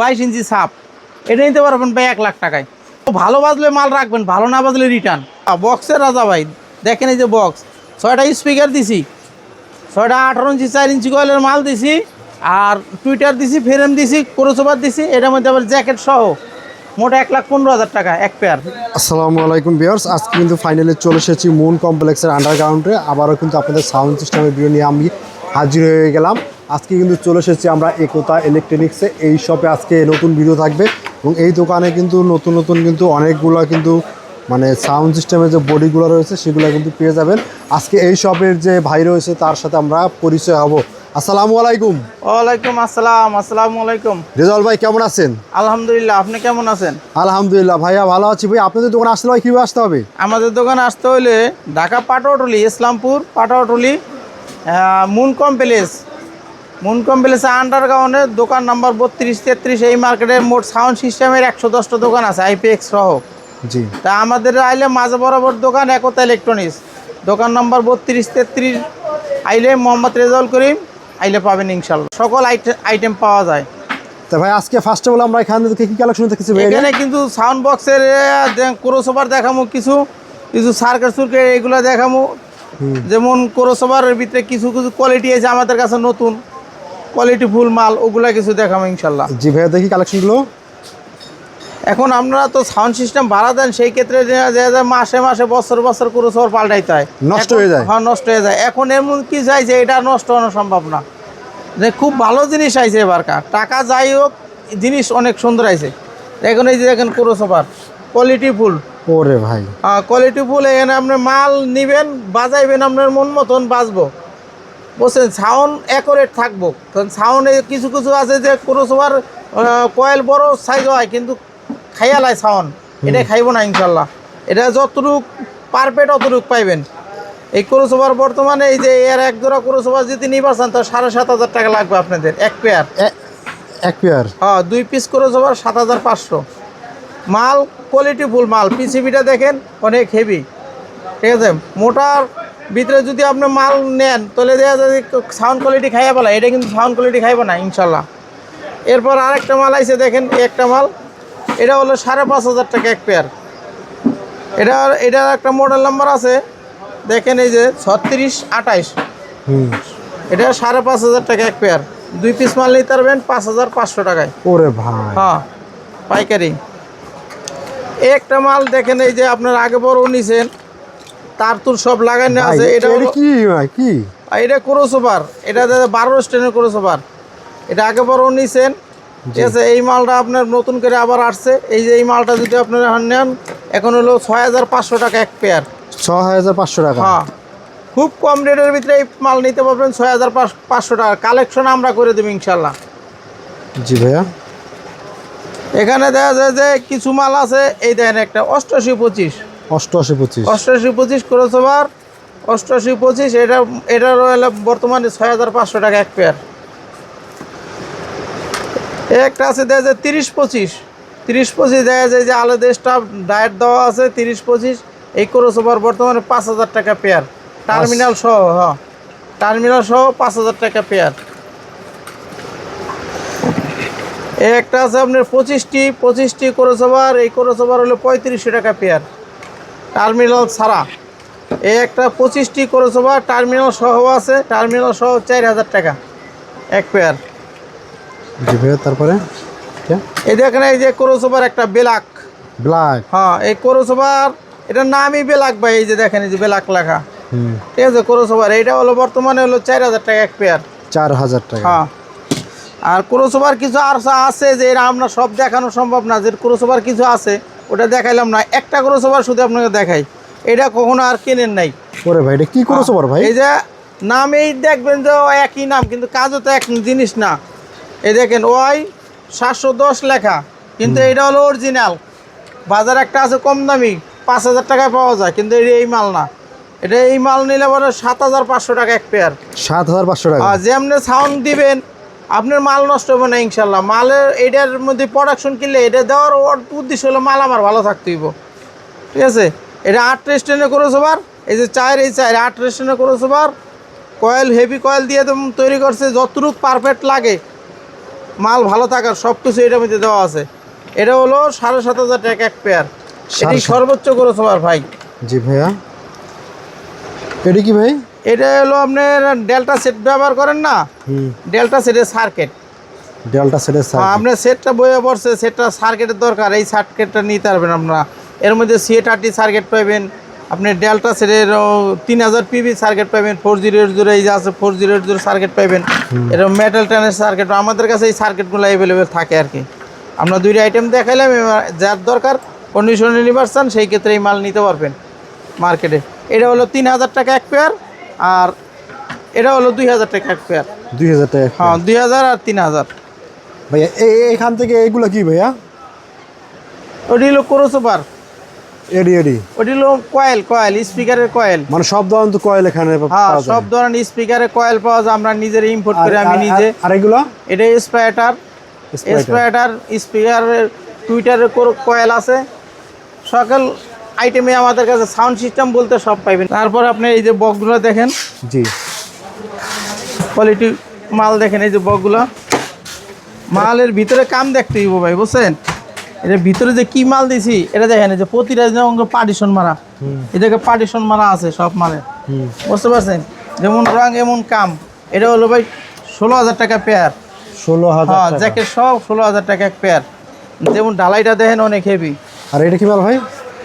বাইশ ইঞ্চি সাপ এটা নিতে পারবেন ভাই এক লাখ টাকায়। ভালো বাজলে মাল রাখবেন, ভালো না বাজলে রিটার্ন বক্সের রাজা ভাই, দেখেন এই যে বক্স ছয়টা স্পিকার দিছি। ছয়টা আঠারো ইঞ্চি, চার ইঞ্চি কয়েলের মাল দিছি, আর টুইটার দিছি ফ্রেম দিছি ক্রোসোভার দিছি, এটার মধ্যে আবার জ্যাকেট সহ মোটা এক লাখ পনেরো হাজার টাকা, এক পেয়ার আসসালামু আলাইকুম বিয়ার্স আজকে কিন্তু ফাইনালে চলে এসেছি মুন কমপ্লেক্সের আন্ডারগ্রাউন্ডে আবারও কিন্তু আপনাদের সাউন্ড সিস্টেমের ভিডিও নিয়ে আমি হাজির হয়ে গেলাম। আজকে কিন্তু চলে এসেছি আমরা একতা ইলেকট্রনিক্সে। এই শপে আজকে নতুন ভিডিও থাকবে এবং এই দোকানে কিন্তু নতুন নতুন কিন্তু অনেকগুলো কিন্তু মানে সাউন্ড সিস্টেমের যে বডিগুলো রয়েছে সেগুলো কিন্তু পেয়ে যাবেন। আজকে এই শপের যে ভাই রয়েছে তার সাথে আমরা পরিচয় হব। আসসালামু আলাইকুম। ওয়ালাইকুম আসসালাম আসসালামু আলাইকুম। রেজাল ভাই কেমন আছেন? আলহামদুলিল্লাহ আপনি কেমন আছেন? আলহামদুলিল্লাহ ভাইয়া ভালো আছি। ভাই আপনাদের দোকানে আসলে ভাই কীভাবে আসতে হবে? আমাদের দোকানে আসতে হলে Dhaka Patuatuli Islampur Patuatuli moon complex moon কমপ্লেক্সে আন্ডারগ্রাউন্ডে দোকান নাম্বার বত্রিশ তেত্রিশ এই মার্কেটে মোট সাউন্ড সিস্টেমের একশো দশটা দোকান আছে আইপিএক্স সহ। জি। তা আমাদের আইলে মাঝে বরাবর দোকান একতা ইলেকট্রনিক্স দোকান নাম্বার বত্রিশ তেত্রিশ আইলে মোহাম্মদ রেজাউল করিম আইলে পাবেন ইনশাল্লাহ সকল আইটেম পাওয়া যায়। তা ভাই আজকে ফার্স্ট অফ অল আমরা এখান থেকে কি কালেকশন দেখতেছি এখানে কিন্তু সাউন্ড বক্সের ক্রোসোভার দেখামো কিছু। কিছু সার্কেট সুরকে এগুলো দেখামো। যেমন ক্রোসোভারের ভিতরে কিছু কিছু কোয়ালিটি আছে আমাদের কাছে নতুন। কোয়ালিটি ফুল মাল ওগুলা কিছু দেখাবো ইনশাল্লাহ। জি ভাইয়া দেখি কালেকশনগুলো এখন আপনারা তো সাউন্ড সিস্টেম ভাড়া দেন সেই ক্ষেত্রে যে- যে যে মাসে মাসে বছর বছর ক্রোসোভার পাল্টাইতে হয়। নষ্ট হয়ে যায়। হ্যাঁ নষ্ট হয়ে যায়। এখন এমন কি চাইছে এটা নষ্ট হওয়া সম্ভব না। যে খুব ভালো জিনিস আইছে এবারকার টাকা যাই হোক জিনিস অনেক সুন্দর আইছে। এখন এই যে দেখেন ক্রোসোভার কোয়ালিটি ফুল ওরে ভাই। কোয়ালিটি ফুল এখানে আপনি মাল নিবেন বাজাইবেন আপনার মন মতন বাজবো বুঝছেন সাউন্ড অ্যাকোরেট থাকব। কারণ সাউন্ডে কিছু কিছু আছে যে ক্রোসোভার কয়েল বড় সাইজ হয় কিন্তু খাইয়া খাইয়ালায় সাউন্ড। এটা খাইব না ইনশাল্লাহ এটা যতটুক পারফেক্ট অতটুক পাইবেন। এই ক্রোসোভার বর্তমানে এই যে এর এক জোড়া ক্রোসোভার যদি নিবার চান তো সাড়ে সাত হাজার টাকা লাগবে আপনাদের এক পেয়ার এক পেয়ার হ্যাঁ দুই পিস ক্রোসোভার সাত হাজার পাঁচশো। মাল কোয়ালিটি ফুল মাল। পিসিবিটা দেখেন অনেক হেভি ঠিক আছে? মোটার ভিতরে যদি আপনি মাল নেন তাহলে দেখা যায় সাউন্ড কোয়ালিটি খাইয়া বলা এটা কিন্তু সাউন্ড কোয়ালিটি খাইব না ইনশাল্লাহ। এরপর আরেকটা মাল আইছে দেখেন একটা মাল। এটা হলো সাড়ে পাঁচ হাজার টাকা এক পেয়ার এটা এটার একটা মডেল নাম্বার আছে। দেখেন এই যে ছত্রিশ আঠাইশ। এটা সাড়ে পাঁচ হাজার টাকা এক পেয়ার দুই পিস মাল নিতে পারবেন পাঁচ হাজার পাঁচশো টাকায়। ওরে ভাই। হ্যাঁ পাইকারি। একটা মাল দেখেন এই যে আপনার আগে বড় নিছেন। তার তুর সব লাগানো আছে এটা কি ভাই কি? এটা ক্রোসোভার এটা বারো স্ট্যান্ডের ক্রোসোভার এটা আগে বড় নিছেন। ঠিক আছে এই মালটা আপনার নতুন করে আবার আসছে। এই যে এই মালটা যদি আপনারা নেন এখন হলো ছয় হাজার পাঁচশো টাকা এক পেয়ার ছ হাজার পাঁচশো টাকা? হ্যাঁ। খুব কম রেটের ভিতরে এই মাল নিতে পারবেন ছয় হাজার পাঁচশো টাকা। কালেকশন আমরা করে দেবো ইনশাল্লাহ জি ভাইয়া। এখানে দেখা যায় যে কিছু মাল আছে এই দেখেন একটা অষ্টআশি পঁচিশ। অষ্টআশি পঁচিশ। অষ্টআশি পঁচিশ ক্রসওভার অষ্টআশি পঁচিশ এটা এটা রয়েল বর্তমানে ছয় হাজার পাঁচশো টাকা এক পেয়ার একটা আছে দেখা যায় তিরিশ পঁচিশ। তিরিশ পঁচিশ দেখা যায় যে আলাদা স্টাফ ডায়েট দেওয়া আছে তিরিশ পঁচিশ। এই ক্রসওভার বর্তমানে পাঁচ হাজার টাকা পেয়ার টার্মিনাল সহ হ্যাঁ। টার্মিনাল সহ পাঁচ হাজার টাকা পেয়ার একটা আছে আপনার পঁচিশটি পঁচিশটি ক্রসওভার এই ক্রসওভার হলো পঁয়ত্রিশশো টাকা পেয়ার টার্মিনাল ছাড়া। এই একটা পঁচিশটি ক্রসওভার টার্মিনাল সহ আছে টার্মিনাল সহ চার হাজার টাকা এক পেয়ার জি ভাইয়া তারপরে? এই দেখেন এই যে ক্রসওভার একটা বেলাক। ব্ল্যাক। হ্যাঁ এই ক্রসওভার এটার নামই বেলাক ভাই এই যে দেখেন এই যে বেলাক লেখা। ঠিক আছে ক্রসওভার এইটা হলো বর্তমানে হলো চার হাজার টাকা এক পেয়ার চার হাজার টাকা। হ্যাঁ। আর ক্রসওভার কিছু আর আছে যে এরা আমরা সব দেখানো সম্ভব না যে ক্রসওভার কিছু আছে ওটা দেখাইলাম না একটা ক্রসওভার শুধু আপনাকে দেখাই। এটা কখনো আর কেনেন নাই। ওরে ভাই এটা কি করেছ বড় ভাই? এই যে নামেই দেখবেন যে একই নাম কিন্তু কাজও তো এক জিনিস না। এই দেখেন ওই সাতশো দশ লেখা কিন্তু এটা হলো অরিজিনাল বাজার একটা আছে কম দামি পাঁচ হাজার টাকায় পাওয়া যায় কিন্তু এটা এই মাল না। এটা এই মাল নিলে পরে সাত হাজার পাঁচশো টাকা এক পেয়ার সাত হাজার পাঁচশো টাকা। যেমনি সাউন্ড দিবেন আপনার মাল নষ্ট হবে না ইনশাল্লাহ। মালের এটার মধ্যে প্রোডাকশন কিনলে এটা দেওয়ার ওর উদ্দেশ্য হলো মাল আমার ভালো থাকতে হইব। ঠিক আছে? এটা আট রেস্টেনে করেছ বার এই যে চায়ের এই চায়ের আট রেস্টেনে করেছ বার কয়েল হেভি কয়েল দিয়ে তো তৈরি করছে যতটুক পারফেক্ট লাগে মাল ভালো থাকার সব কিছু এটার মধ্যে দেওয়া আছে। এটা হলো সাড়ে সাত হাজার টাকা এক পেয়ার সেটি সর্বোচ্চ খরচ আমার ভাই। জি ভাইয়া। এটা কি ভাই? এটা হলো আপনার ডেল্টা সেট ব্যবহার করেন না? ডেল্টা সেটের সার্কিট ডেল্টা সেটের হ্যাঁ, আপনার সেটটা বইয়ে পড়ছে সেটটা সার্কিটের দরকার এই সার্কিটটা নিতে পারবেন আপনারা। এর মধ্যে সিএ থার্টি সার্কিট পাবেন আপনি ডেল্টা সেটের তিন হাজার পিবি সার্কিট পাবেন ফোর জিরো এইট জিরো এই যে আছে four zero eight zero circuit পাবেন। এরকম মেটাল টেনের সার্কিট আমাদের কাছে এই সার্কিটগুলো অ্যাভেলেবেল থাকে আর কি। আমরা দুইটা আইটেম দেখাইলাম এবার যার দরকার কন্ডিশন নিবার্সান সেই ক্ষেত্রে এই মাল নিতে পারবেন মার্কেটে এটা হলো তিন হাজার টাকা এক পেয়ার আর এটা হলো দুই হাজার টাকা এক পেয়ার দুই হাজার টাকা হ্যাঁ দুই হাজার আর তিন হাজার। ভাইয়া এই এখান থেকে এইগুলো কি ভাইয়া? ওটি হলো ক্রোসোবার এডি এডি। ওটি হলো কয়েল কয়েল স্পিকারের কয়েল মানে সব ধরনের তো কয়েল এখানে হ্যাঁ সব ধরনের স্পিকারের কয়েল পাওয়া যায় আমরা নিজের ইম্পোর্ট করে আমি নিজে। আর এগুলো? এটা স্প্রাইটার। স্প্রাইটার স্পিকারের টুইটারের কয়েল আছে। সকল আইটেমে আমাদের কাছে সাউন্ড সিস্টেম বলতে সব পাইবেন। তারপর আপনি এই যে বক্সগুলো দেখেন। জি। কোয়ালিটি মাল দেখেন এই যে বকগুলো মালের ভিতরে কাম দেখতে হইব ভাই বুঝছেন? এটার ভিতরে যে কি মাল দিছি এটা দেখেন এই যে প্রতিটা পার্টিশন মারা। এটাকে পার্টিশন মারা আছে সব মালের বুঝতে পারছেন? যেমন রং এমন কাম। এটা হলো ভাই ষোলো হাজার টাকা পেয়ার ষোলো হাজার হ্যাঁ জ্যাকেট সব ষোলো হাজার টাকা এক পেয়ার যেমন ঢালাইটা দেখেন অনেক হেভি আর এটা কি মাল ভাই?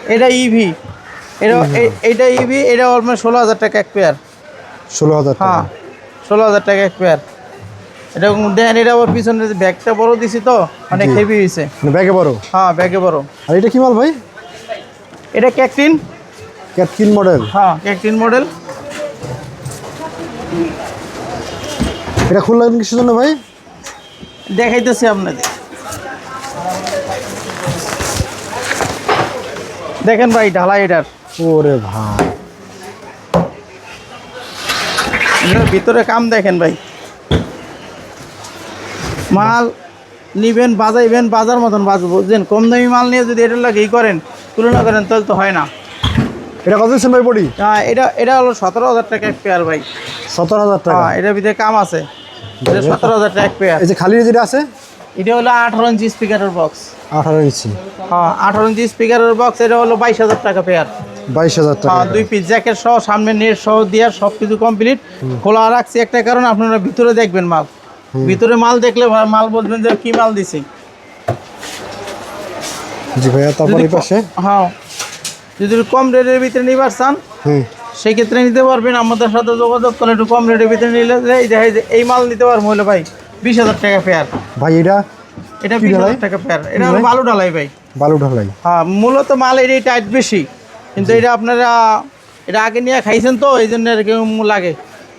এটা ইভি এটা এ- এটা ইভি এটা অলমোস্ট ষোলো হাজার টাকা এক পেয়ার ষোলো হাজার টাকা। হ্যাঁ ষোলো হাজার টাকা এক পেয়ার এটা দেখেন এটা আবার পিছনে যে ব্যাগটা বড় দিছি তো অনেক হেভি হয়েছে মানে ব্যাগে বড়? হ্যাঁ ব্যাগে বড়। আর এটা কি মাল ভাই? এটা ক্যাকটিন। ক্যাটকিন মডেল। হ্যাঁ ক্যাকটিন মডেল। এটা খুললেন কিসের জন্য ভাই? দেখাইতেছি আপনাদের। দেখেন ভাই ঢালাই এটার। ওরে ভাই। ভিতরে কাম দেখেন ভাই। মাল নিবেন বাজাইবেন বাজার মতন বাজবো বুঝছেন? কম দামি মাল নিয়ে যদি এটার লাগে ই করেন তুলনা করেন তাহলে তো হয় না। এটা কত দিচ্ছেন ভাই পড়ি হ্যাঁ, এটা এটা হলো সতেরো হাজার টাকা এক পেয়ার ভাই। সতেরো হাজার টাকা। হ্যাঁ এটার ভিতরে কাম আছে। সতেরো হাজার টাকা এক পেয়ার। এই যে খালি যেটা আছে? এটা হলো আঠারো ইঞ্চি স্পিকারের বক্স আঠারো ইঞ্চি। হ্যাঁ আঠারো ইঞ্চি স্পিকারের বক্স এটা হলো বাইশ হাজার টাকা পেয়ার বাইশ হাজার টাকা। দুই পিস জ্যাকেট সহ সামনে নেট সহ দিয়ে সব কিছু কমপ্লিট খোলা রাখছি একটা কারণ আপনারা ভিতরে দেখবেন মাল। ভিতরে মাল দেখলে মাল বলবেন যে কি মাল দিছি। জি ভাইয়া তারপর পাশে? হ্যাঁ। যদি কম রেটের ভিতরে নিবার চান সেই ক্ষেত্রে নিতে পারবেন। আমাদের সাথে যোগাযোগ করলে একটু কম রেটের ভিতরে নিলে যে এই দেখে যে এই মাল নিতে পারব হলে ভাই বিশ হাজার টাকা পেয়ার ভাই এটা এটা কি বিশ ঢালাই? হাজার টাকা পেয়ার এটা হলো বালু ঢালাই ভাই। বালু ঢালাই। হ্যাঁ মূলত মাল এটাই টাইট বেশি। কিন্তু এটা আপনারা এটা আগে নিয়ে খাইছেন তো এই জন্য আর কি লাগে।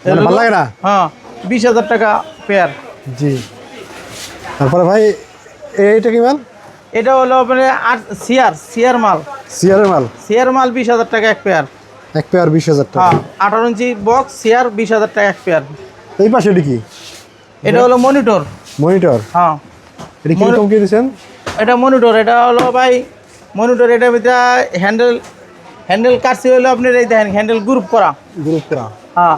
মানে ভালো লাগে না? হ্যাঁ বিশ হাজার টাকা পেয়ার জি। তারপরে ভাই এইটা কি মাল? এটা হলো আপনার আট সিয়ার সিয়ার মাল। সিয়ারের মাল? সিয়ার মাল বিশ হাজার টাকা এক পেয়ার এক পেয়ার বিশ হাজার টাকা। হ্যাঁ আঠারো ইঞ্চি বক্স সিয়ার বিশ হাজার টাকা এক পেয়ার এই পাশে এটা কি? এটা হলো মনিটর মনিটর? হ্যাঁ। এটা কি এটা মনিটর এটা হলো ভাই মনিটর এটার ভিতরে হ্যান্ডেল হ্যান্ডেল কাটছি হলো আপনার এই দেখেন হ্যান্ডেল গ্রুপ করা। গ্রুপ করা। হ্যাঁ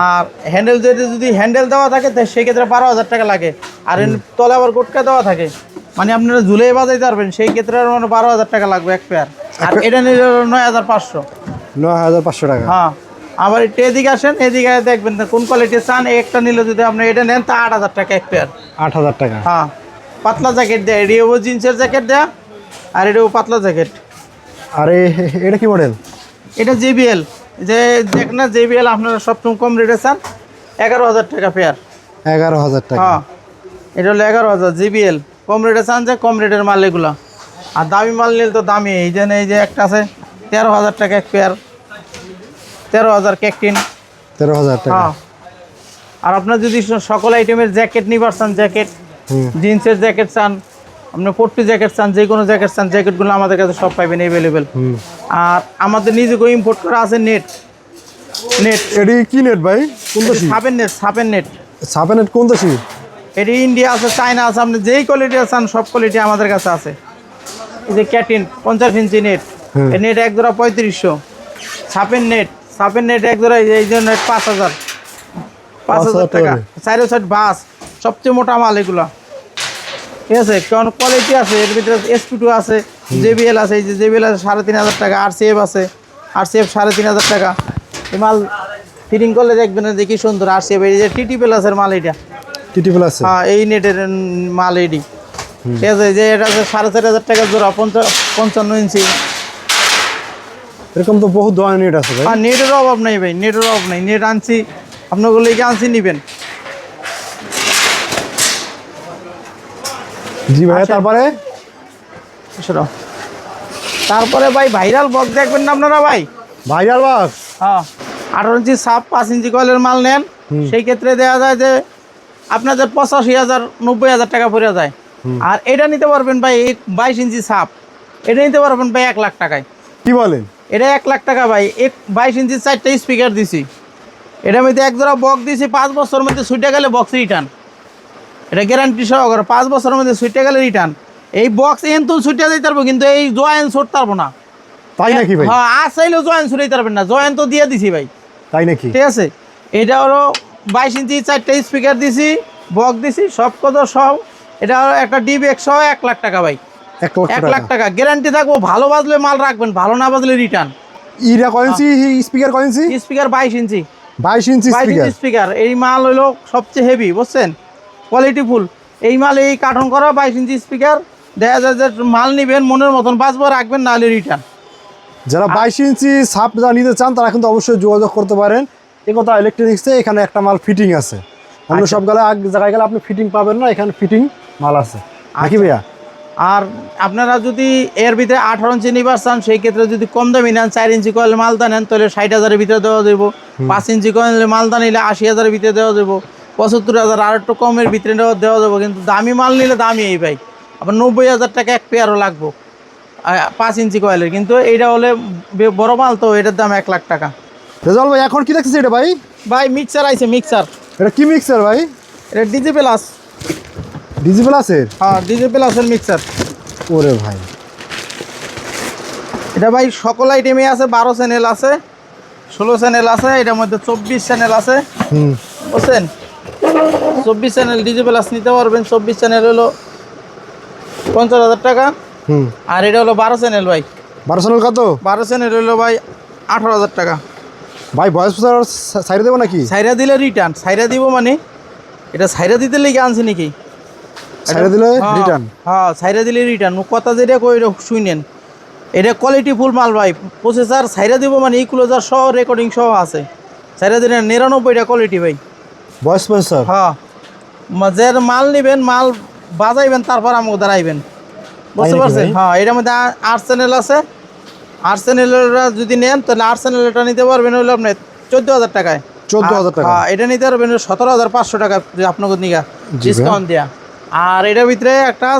আর হ্যান্ডেল যদি যদি হ্যান্ডেল দেওয়া থাকে তো সেক্ষেত্রে বারো হাজার টাকা লাগে। আর তলে আবার গোটকা দেওয়া থাকে। মানে আপনারা ঝুলে বাজাইতে পারবেন সেই ক্ষেত্রে মানে বারো হাজার টাকা লাগবে এক পেয়ার আর এটা নিলে নয় হাজার পাঁচশো। নয় হাজার পাঁচশো টাকা। হ্যাঁ আবার একটু এদিকে আসেন এদিকে দেখবেন কোন কোয়ালিটির চান একটা নিলে যদি আপনি এটা নেন তা আট হাজার টাকা এক পেয়ার আট হাজার টাকা। হ্যাঁ। পাতলা জ্যাকেট দেয়া দেয় এটাও জিন্সের জ্যাকেট দেয়া আর এটাও পাতলা জ্যাকেট। আরে এটা কি মডেল? এটা জেবিএল। যে দেখ না জেবিএল আপনারা সবসময় কম রেটে চান এগারো হাজার টাকা পেয়ার এগারো হাজার টাকা। হ্যাঁ এটা হলো এগারো হাজার জিবিএল। কম রেটে চান যে কম রেটের মাল এগুলো। আর দামি মাল নিলে তো দামি এই যে এই যে একটা আছে তেরো হাজার টাকা এক পেয়ার তেরো হাজার ক্যাকটিন। তেরো হাজার টাকা। হ্যাঁ। আর আপনার যদি সকল আইটেমের জ্যাকেট নিবার চান জ্যাকেট জিন্সের জ্যাকেট চান আপনি পট্টি জ্যাকেট চান যে কোনো জ্যাকেট চান জ্যাকেটগুলো আমাদের কাছে সব পাইবেন অ্যাভেলেবেল আর আমাদের নিজেকে ইম্পোর্ট করা আছে নেট নেট এটি কি নেট ভাই? কোন দেশি সাপের নেট সাপের নেট সাপে নেট কোন দেশি এটি ইন্ডিয়া আছে চায়না আছে আপনি যেই কোয়ালিটি চান সব কোয়ালিটি আমাদের কাছে আছে। এই যে ক্যাটিন পঞ্চাশ ইঞ্চি নেট এই নেট এক জোড়া পঁয়ত্রিশশো। সাপের নেট সাপের নেট এক জোড়া এই যে- এই যে নেট পাঁচ হাজার। পাঁচ হাজার টাকা। চারো সাইড বাস সবচেয়ে মোটা মাল এগুলো। ঠিক আছে? কারণ কোয়ালিটি আছে এর ভিতরে এসপি টু আছে জেবিএল আছে এই যে জেবিএল আছে সাড়ে তিন হাজার টাকা আর সিএফ আছে আর সিএফ সাড়ে তিন হাজার টাকা। এই মাল ফিটিং করলে দেখবেন যে কি সুন্দর আর সিএফ এই যে টিটি প্লাসের মাল এটা। টিটি প্লাস হ্যাঁ এই নেটের মাল এডি ঠিক আছে যে এটা আছে সাড়ে চার হাজার টাকা জোড়া পঞ্চা- পঞ্চান্ন ইঞ্চি। এরকম তো বহুত ধরনের নেট আছে ভাই। আর নেটের অভাব নাই ভাই নেটের অভাব নাই। নেট আনছি আপনাগুলো লিখে আনছি নিবেন? জি ভাই আচ্ছা। তারপরে? তারপরে ভাই ভাইরাল বক্স দেখবেন না আপনারা ভাই? ভাইরাল বাক্স? হ্যাঁ। আঠারো ইঞ্চি সাপ পাঁচ ইঞ্চি কয়েলের মাল নেন সেই ক্ষেত্রে দেওয়া যায় যে আপনাদের পঁচাশি হাজার নব্বই হাজার টাকা পড়ে যায়। আর এটা নিতে পারবেন ভাই বাইশ ইঞ্চি সাপ। এটা নিতে পারবেন ভাই এক লাখ টাকায়। কি বলেন? এটা এক লাখ টাকা ভাই। এক বাইশ ইঞ্চি চারটা স্পিকার দিছি। এটার মধ্যে এক জোড়া বক্স দিছি পাঁচ বছরের মধ্যে ছুটে গেলে বক্স রিটার্ন এটা গ্যারান্টি সহকারে পাঁচ বছরের মধ্যে সুইটে গেলে রিটার্ন এই বক্স এন তুল সুইটে দিতে পারব কিন্তু এই জয়েন ছুট পারব না। তাই নাকি ভাই? হ্যাঁ আর চাইলেও জয়েন ছুটাইতে পারবেন না। জয়েন তো দিয়ে দিছি ভাই। তাই নাকি? ঠিক আছে? এটা হলো বাইশ ইঞ্চি চারটে স্পিকার দিছি বক্স দিছি সব কত সব। এটা হলো একটা ডিবেক সহ এক লাখ টাকা ভাই। এক লাখ টাকা। গ্যারান্টি থাকব ভালো বাজলে মাল রাখবেন ভালো না বাজলে রিটার্ন ইরা কয়েন্সি স্পিকার কয়েন্সি স্পিকার বাইশ ইঞ্চি। বাইশ ইঞ্চি বাইশ স্পিকার ইঞ্চি স্পিকার এই মাল হলো সবচেয়ে হেভি বুঝছেন? কোয়ালিটি ফুল এই মাল এই কার্টন করা বাইশ ইঞ্চি স্পিকার দেখা যায় যে মাল নিবেন মনের মতন বাঁচবো রাখবেন নাহলে রিটার্ন যারা বাইশ ইঞ্চি সাপ যারা নিতে চান তারা কিন্তু অবশ্যই যোগাযোগ করতে পারেন। এ কথা ইলেকট্রনিক্সে এখানে একটা মাল ফিটিং আছে। অন্য আচ্ছা। সব গেলে এক জায়গায় গেলে আপনি ফিটিং পাবেন না এখানে ফিটিং মাল আছে। নাকি আচ্ছা। ভাইয়া? আর আপনারা যদি এর ভিতরে আঠারো ইঞ্চি নিবার চান সেই ক্ষেত্রে যদি কম দামি নেন চার ইঞ্চি কয়েল মালদা নেন তাহলে ষাট হাজারের ভিতরে দেওয়া যাব পাঁচ ইঞ্চি কয়েল মালদা নিলে আশি হাজারের ভিতরে দেওয়া যাব পঁচাত্তর হাজার আর একটু কমের ভিতরে দেওয়া যাব কিন্তু দামি মাল নিলে দামি এই ভাই আবার নব্বই হাজার টাকা এক পেয়ারও লাগবো পাঁচ ইঞ্চি কয়েলের কিন্তু এইটা হলে বড় মাল তো এটার দাম এক লাখ টাকা। রেজাল ভাই এখন কি দেখতেছি এটা ভাই? ভাই মিক্সার আইছে মিক্সার এটা কি মিক্সার ভাই? এটা ডিজি প্লাস ডিজি প্লাসের হ্যাঁ ডিজি প্লাসের মিক্সার ওরে ভাই। এটা ভাই সকল আইটেমে আছে বারো চ্যানেল আছে ষোলো চ্যানেল আছে এটার মধ্যে চব্বিশ চ্যানেল আছে। হুম। বুঝছেন? চব্বিশ চ্যানেল ডিজি প্লাস নিতে পারবেন। চব্বিশ চ্যানেল হলো পঞ্চাশ হাজার টাকা। আর এটা হলো বারো চ্যানেল ভাই। বারো সালের কত? বারো চ্যানেল হলো ভাই আঠারো হাজার টাকা। ভাই প্রচার সাইডে দেবো নাকি? সাইরা দিলে রিটার্ন সাইরা দিব মানে? এটা সাইরা দিতে লেগে আনছি নাকি? সাইডে দিলে হ্যাঁ, রিটার্ন হ্যাঁ সাইরা দিলে রিটার্ন কথা যেটা কই শুনেন। এটা কোয়ালিটি ফুল মাল ভাই। প্রসেসর সাইরা দিব মানে ইকুলোজার সহ রেকর্ডিং সহ আছে। সাইরা দিলে নিরানব্বইটা কোয়ালিটি ভাই। ভয়েস প্রচার হ্যাঁ যে মাল নেবেন মাল বাজাইবেন তারপর আমাকে দাঁড়াইবেন বুঝতে পারছেন? হ্যাঁ এটার মধ্যে আট চ্যানেল আছে। আট চ্যানেলটা যদি নেন তাহলে আট চ্যানেলটা নিতে পারবেন হলো আপনার চোদ্দ হাজার টাকায়। 14,000 টাকা। হ্যাঁ এটা নিতে পারবেন সতেরো হাজার পাঁচশো টাকা আপনাকে নিগা ডিসকাউন্ট দেওয়া আর এটার ভিতরে একটা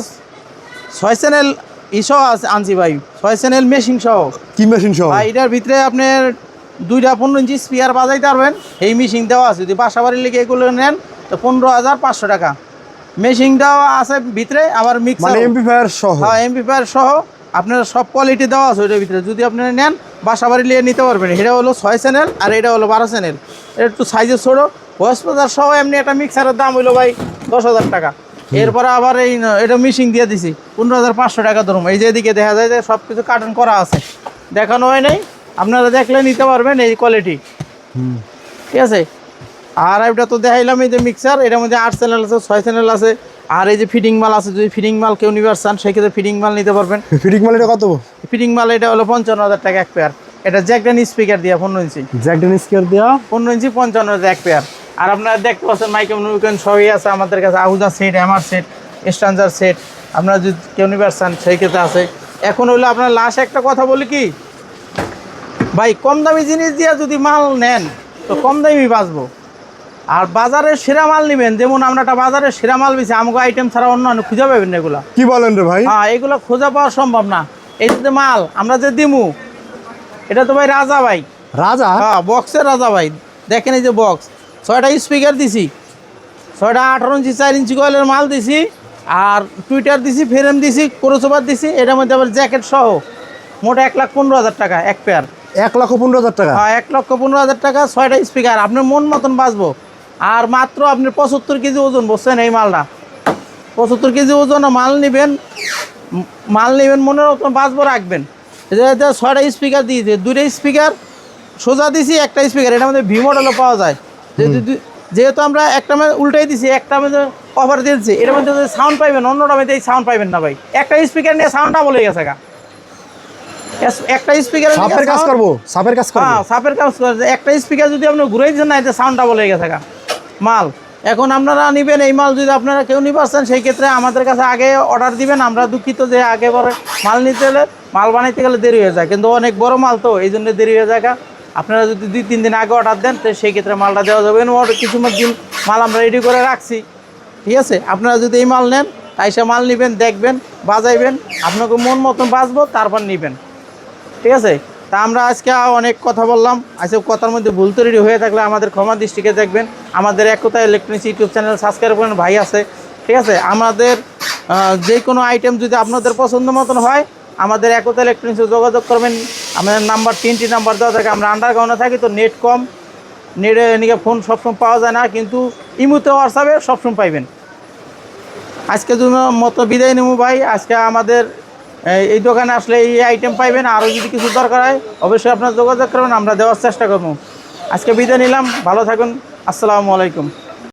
ছয় চ্যানেল ইসহ আছে আনছি ভাই। ছয় চ্যানেল মেশিন সহ। কি মেশিন সহ? এটার ভিতরে আপনার দুইটা পনেরো ইঞ্চি স্পিয়ার বাজাইতে পারবেন। এই মেশিন দেওয়া আছে। যদি বাসা বাড়ির লেগে এগুলো নেন তো পনেরো হাজার পাঁচশো টাকা। মেশিনটাও আছে ভিতরে আবার মিক্সার মানে এমপি ফায়ার সহ। হ্যাঁ এমপিফায়ার সহ। আপনার সব কোয়ালিটি দেওয়া আছে ওইটার ভিতরে। যদি আপনারা নেন বাসা বাড়ি নিয়ে নিতে পারবেন। এটা হলো ছয় চ্যানেল আর এটা হলো বারো চ্যানেল এটা একটু সাইজে ছোটো। বাজার সহ এমনি একটা মিক্সারের দাম হইল ভাই দশ হাজার টাকা। এরপরে আবার এই এটা মিশিং দিয়ে দিছি। পনেরো হাজার পাঁচশো টাকা ধরুন। এই যে এদিকে দেখা যায় যে সব কিছু কার্টন করা আছে। দেখানো হয় নাই। আপনারা দেখলে নিতে পারবেন এই কোয়ালিটি ঠিক আছে? আর এটা তো দেখাইলাম এই যে মিক্সার এটার মধ্যে আট চ্যানেল আছে ছয় চ্যানেল আছে। আর এই যে ফিটিং মাল আছে যদি ফিটিং মাল কেউ নিবার চান সেক্ষেত্রে ফিটিং মাল নিতে পারবেন। ফিটিং মাল এটা কত? ফিটিং মাল এটা হলো পঞ্চান্ন হাজার টাকা এক পেয়ার এটা জ্যাকডেন স্পিকার দিয়া পনেরো ইঞ্চি। জ্যাক ডেনিস কেয়ার দেওয়া পনেরো ইঞ্চি পঞ্চান্ন হাজার এক পেয়ার আর আপনারা দেখতে পাচ্ছেন মাইকেল নুইকেন সবই আছে। আমাদের কাছে আহুদা set MR set standard set আপনারা যদি কেউ নিবার চান সেই ক্ষেত্রে আছে। এখন হলো আপনার লাস্ট একটা কথা বলি কি? ভাই কম দামি জিনিস দিয়ে যদি মাল নেন তো কম দামি বাঁচবো। আর বাজারের সেরা মাল নেবেন যেমন আমরা একটা বাজারের সেরা মাল বেছি আমাকে আইটেম ছাড়া অন্য অন্য খুঁজে পাবেন না এগুলা। কি বলেন রে ভাই? হ্যাঁ এগুলো খোঁজা পাওয়া সম্ভব না। এই যে মাল আমরা যে দিমু এটা তো ভাই রাজা ভাই। রাজা? হ্যাঁ বক্সের রাজা ভাই। দেখেন এই যে বক্স ছয়টা স্পিকার দিছি। ছয়টা আঠারো ইঞ্চি চার ইঞ্চি কয়েলের মাল দিছি আর টুইটার দিছি ফ্রেম দিছি ক্রোসোভার দিছি এটার মধ্যে আবার জ্যাকেট সহ মোট এক লাখ পনেরো হাজার টাকা এক পেয়ার এক লক্ষ পনেরো হাজার টাকা। হ্যাঁ এক লক্ষ পনেরো হাজার টাকা ছয়টা স্পিকার আপনার মন মতন বাঁচবো। আর মাত্র আপনি পঁচাত্তর কেজি ওজন বসছেন এই মালটা? পঁচাত্তর কেজি ওজন মাল নেবেন মাল নেবেন মনে মতন বাঁচবো রাখবেন। যে এটা ছয়টা স্পিকার দিয়েছে দুইটা স্পিকার সোজা দিছি একটা স্পিকার এটা মধ্যে ভি মডেলও পাওয়া যায়। যেহেতু যেহেতু আমরা একটা মধ্যে উল্টাই দিছি একটা মধ্যে অফার দিয়েছি এটার মধ্যে সাউন্ড পাইবেন অন্যটা মধ্যে এই সাউন্ড পাইবেন না ভাই। একটা স্পিকার নিয়ে সাউন্ডটা বলে গেছে গা। একটা স্পিকার সাপের কাজ করব সাপের কাজ করব। হ্যাঁ সাপের কাজ করে একটা স্পিকার যদি আপনি ঘুরাই দিচ্ছেন না এতে সাউন্ডটা বলে গেছে গা। মাল এখন আপনারা নেবেন এই মাল যদি আপনারা কেউ নিতে পারছেন সেই ক্ষেত্রে আমাদের কাছে আগে অর্ডার দিবেন। আমরা দুঃখিত যে আগে পরে মাল নিতে গেলে মাল বানাইতে গেলে দেরি হয়ে যায়। কিন্তু অনেক বড় মাল তো এই জন্য দেরি হয়ে যায়। আপনারা যদি দুই তিন দিন আগে অর্ডার দেন তো সেই ক্ষেত্রে মালটা দেওয়া যাবে। কিছু দিন মাল আমরা রেডি করে রাখছি। ঠিক আছে? আপনারা যদি এই মাল নেন তাই সে মাল নেবেন দেখবেন বাজাইবেন আপনাকে মন মতন বাজবো তারপর নেবেন। ঠিক আছে? তা আমরা আজকে অনেক কথা বললাম। আজকে কথার মধ্যে ভুল তৈরি হয়ে থাকলে আমাদের ক্ষমা দৃষ্টিকে দেখবেন। আমাদের Ekta electronics YouTube channel subscribe করেন, ভাই আছে। ঠিক আছে? আমাদের যে কোনো আইটেম যদি আপনাদের পছন্দ মতন হয়, আমাদের একতা ইলেকট্রনিক্সে যোগাযোগ করবেন। আমাদের নাম্বার তিনটি নাম্বার দেওয়া থাকে। আমরা আন্ডারগ্রাউন্ডে থাকি, তো নেট কম। নেটে নিকে ফোন সবসময় পাওয়া যায় না, কিন্তু ইমুতে হোয়াটসঅ্যাপে সবসময় পাইবেন। আজকে জন্য মতো বিদায় নেব ভাই। আজকে আমাদের এই দোকানে আসলে এই আইটেম পাইবেন। আরও যদি কিছু দরকার হয়, অবশ্যই আপনার যোগাযোগ করবেন, আমরা দেওয়ার চেষ্টা করব। আজকে বিদায় নিলাম, ভালো থাকুন, আসসালামু আলাইকুম।